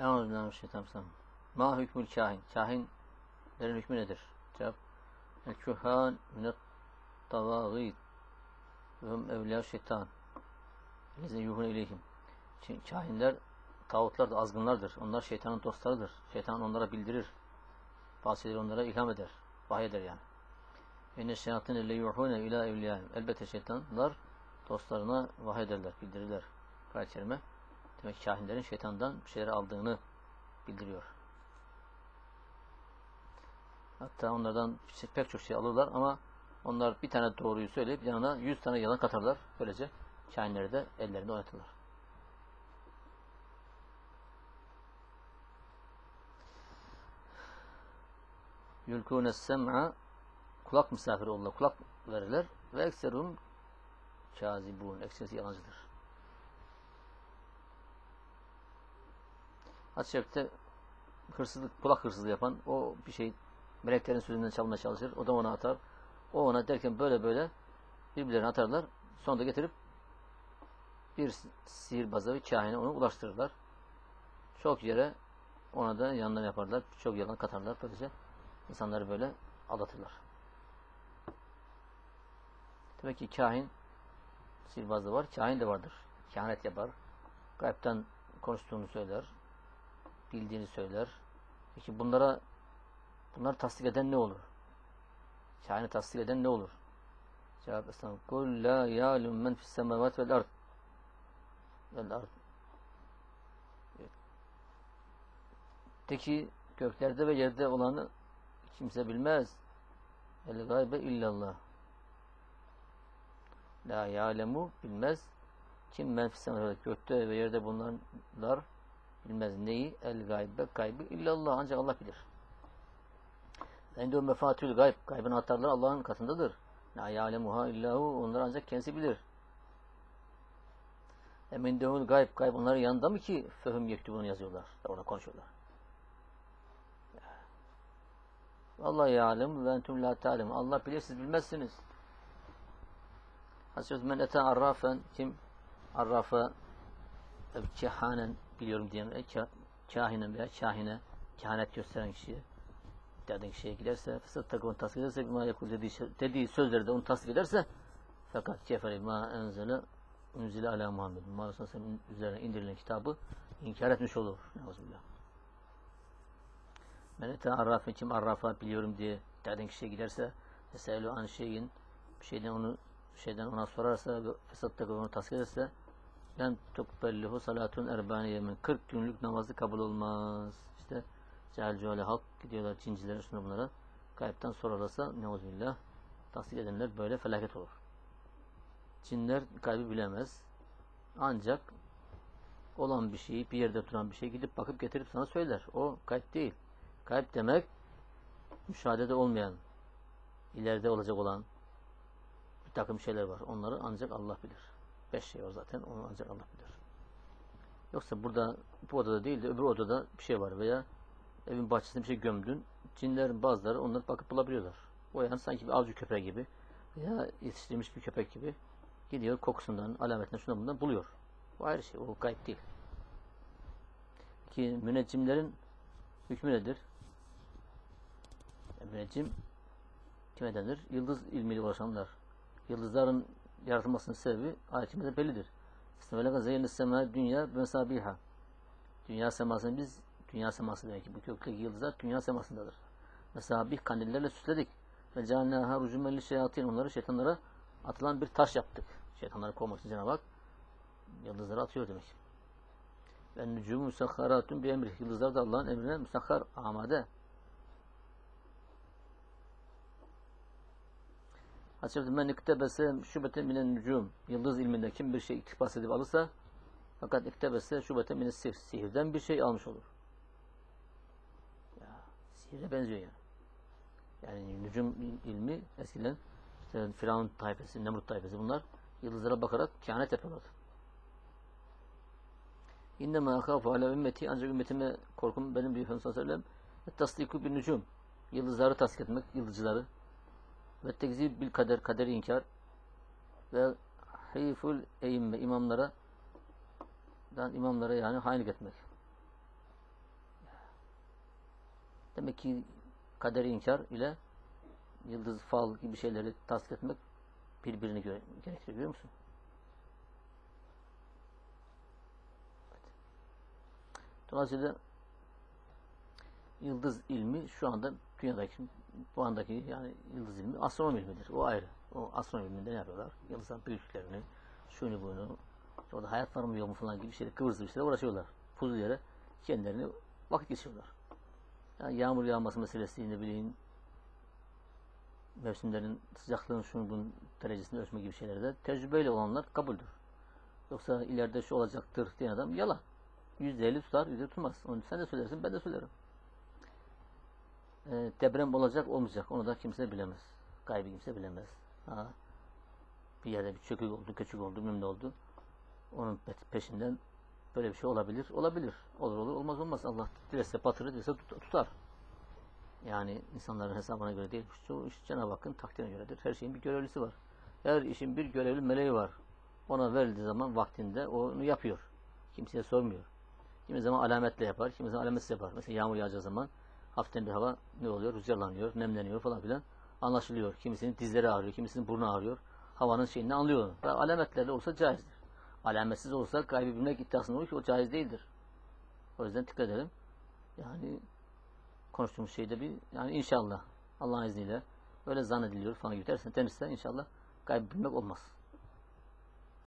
Euzubillahimineşşeytanirracim. Ma hükmül kahin? Kahinlerin hükmü nedir? Cevap. El kühan minet tavagîd ve hum evliya şeytan. Lezine yuhun ileyhim. Kahinler, tağutlar da azgınlardır. Onlar şeytanın dostlarıdır. Şeytan onlara bildirir. Şeyleri onlara ilham eder. Eder yani. Enne şeyatın ile yuhune ila evliyahim. Elbette şeytanlar dostlarına vahiy ederler, bildirirler. Ayet kerime. Demek ki kahinlerin şeytandan bir şeyleri aldığını bildiriyor. Hatta onlardan pek çok şey alırlar ama onlar bir tane doğruyu söyleyip yanına yüz tane yalan katarlar. Böylece kahinleri de ellerinde oynatırlar. Yülkûne sem'a kulak misafiri olurlar. Kulak verirler. Ve ekserum kazibun. Ekserisi yalancıdır. Şerifte hırsızlık, kulak hırsızlığı yapan o bir şey meleklerin sözünden çalmaya çalışır. O da ona atar. O ona derken böyle böyle birbirlerine atarlar. Sonra da getirip bir sihirbaza ve kahine onu ulaştırırlar. Çok yere ona da yandan yaparlar. Çok yalan katarlar. Böylece insanları böyle aldatırlar. Demek ki kahin sihirbazı var. Kahin de vardır. Kehanet yapar. Gaybden konuştuğunu söyler. Bildiğini söyler. Peki bunlara bunları tasdik eden ne olur? Kahini tasdik eden ne olur? Cevap Esselam. Kul la ya'lum men fis semavat vel ard. Vel ard. De ki göklerde ve yerde olanı kimse bilmez. El gaybe illallah. La ya'lemu bilmez. Kim men fis semavat gökte ve yerde bulunanlar bilmez neyi? El gaybe gaybi illallah. Ancak Allah bilir. Ende mefatül gayb. Gaybın atarları Allah'ın katındadır. La ya'lemuha illahu. Onlar ancak kendisi bilir. Emindehul gayb. Gayb onların yanında mı ki fehüm yektubunu yazıyorlar. Orada konuşuyorlar. Vallahi ya'lem ve entum la ta'lem. Allah bilir siz bilmezsiniz. Hazreti men eten arrafen kim arrafa kehanen biliyorum diyen kahinen veya kahine kehanet gösteren kişiye dediğin kişiye giderse fısat takımını tasdik ederse ma yakul dediği, dediği sözleri de onu tasdik ederse fakat keferi ma enzele unzile ala Muhammed. Muhammed sallallahu üzerine indirilen kitabı inkar etmiş olur. Neuzubillah. Men ete arrafe kim arrafa biliyorum diye dediğin kişiye giderse eselu an şeyin şeyden onu şeyden ona sorarsa fesat takımını tasdik ederse lem tukbellihu salatun erbaniye min 40 günlük namazı kabul olmaz. İşte Cehal halk gidiyorlar cincilere şuna bunlara. Gayipten sorarsa neuzubillah tasdik edenler böyle felaket olur. Cinler kalbi bilemez. Ancak olan bir şeyi, bir yerde duran bir şey gidip bakıp getirip sana söyler. O kayıp değil. Kayıp demek müşahedede olmayan, ileride olacak olan bir takım şeyler var. Onları ancak Allah bilir. Beş şey var zaten. Onu ancak Allah bilir. Yoksa burada bu odada değil de öbür odada bir şey var veya evin bahçesinde bir şey gömdün. Cinlerin bazıları onları bakıp bulabiliyorlar. O yani sanki bir avcı köpeği gibi veya yetiştirilmiş bir köpek gibi gidiyor kokusundan, alametinden şundan bundan buluyor. Bu ayrı şey. O kayıp değil. Ki müneccimlerin hükmü nedir? Yani müneccim kime denir? Yıldız ilmiyle uğraşanlar. Yıldızların yaratılmasının sebebi ayetimizde bellidir. İstemele zeyyeni sema dünya mesabiha. Dünya semasını biz dünya seması demek ki bu kökteki yıldızlar dünya semasındadır. Mesela bir kandillerle süsledik. Ve cealnâhâ rucumelli şeyatîn. Onları şeytanlara atılan bir taş yaptık. Şeytanları kovmak için Cenab-ı yıldızları atıyor demek. Ve nücûmü müsakharatun bir emri. Yıldızlar da Allah'ın emrine müsakhar, amade. Hadis-i men iktebese şubeten minen nücum. Yıldız ilminde kim bir şey iktibas edip alırsa fakat iktebese şubeten minen sihir. Sihirden bir şey almış olur. Ya, sihire benziyor yani. Yani nücum ilmi eskiden işte Firavun tayfesi, Nemrut tayfesi bunlar yıldızlara bakarak kehanet yapıyorlardı. İnnemâ akâfu alâ ümmeti ancak ümmetime korkum benim diyor Efendimiz sallallahu aleyhi ve sellem tasdiku bir nücum. Yıldızları tasdik etmek, yıldızcıları ve tekzib bil kader, kaderi inkar ve hiful eyimme imamlara dan imamlara yani hainlik etmek. Demek ki kaderi inkar ile yıldız, fal gibi şeyleri tasdik etmek birbirini gerektiriyor biliyor musun? Dolayısıyla yıldız ilmi şu anda dünyadaki bu andaki yani yıldız ilmi astronomi ilmidir. O ayrı. O astronomi ilminde ne yapıyorlar? Yıldızların büyüklüklerini, şunu bunu, orada hayat var mı yok mu falan gibi şeyler, kıvır zıvır işlere uğraşıyorlar. Puzlu yere kendilerini vakit geçiriyorlar. Yani yağmur yağması meselesi ne bileyim mevsimlerin sıcaklığın şunun bunun derecesini ölçme gibi şeylerde tecrübeyle olanlar kabuldür. Yoksa ileride şu olacaktır diyen adam yalan. Yüzde elli tutar, yüzde tutmaz. Onu sen de söylersin, ben de söylerim. Ee, deprem olacak, olmayacak. Onu da kimse bilemez. Gaybi kimse bilemez. Ha, bir yerde bir çökük oldu, küçük oldu, ne oldu. Onun pe- peşinden böyle bir şey olabilir. Olabilir. Olur olur, olmaz olmaz. Allah dilerse batırır, dilerse tut- tutar. Yani insanların hesabına göre değil. Şu iş Cenab-ı Hakk'ın takdirine göredir. Her şeyin bir görevlisi var. Her işin bir görevli meleği var. Ona verildiği zaman vaktinde onu yapıyor. Kimseye sormuyor. Kimi zaman alametle yapar, kimi zaman alametsiz yapar. Mesela yağmur yağacağı zaman hafiften bir hava ne oluyor? Rüzgarlanıyor, nemleniyor falan filan. Anlaşılıyor. Kimisinin dizleri ağrıyor, kimisinin burnu ağrıyor. Havanın şeyini anlıyor. Ve alametlerle olsa caizdir. Alametsiz olsa gaybi bilmek iddiasında olur ki o caiz değildir. O yüzden dikkat edelim. Yani konuştuğumuz şeyde bir yani inşallah Allah'ın izniyle öyle zannediliyor falan gibi dersen inşallah gaybi bilmek olmaz.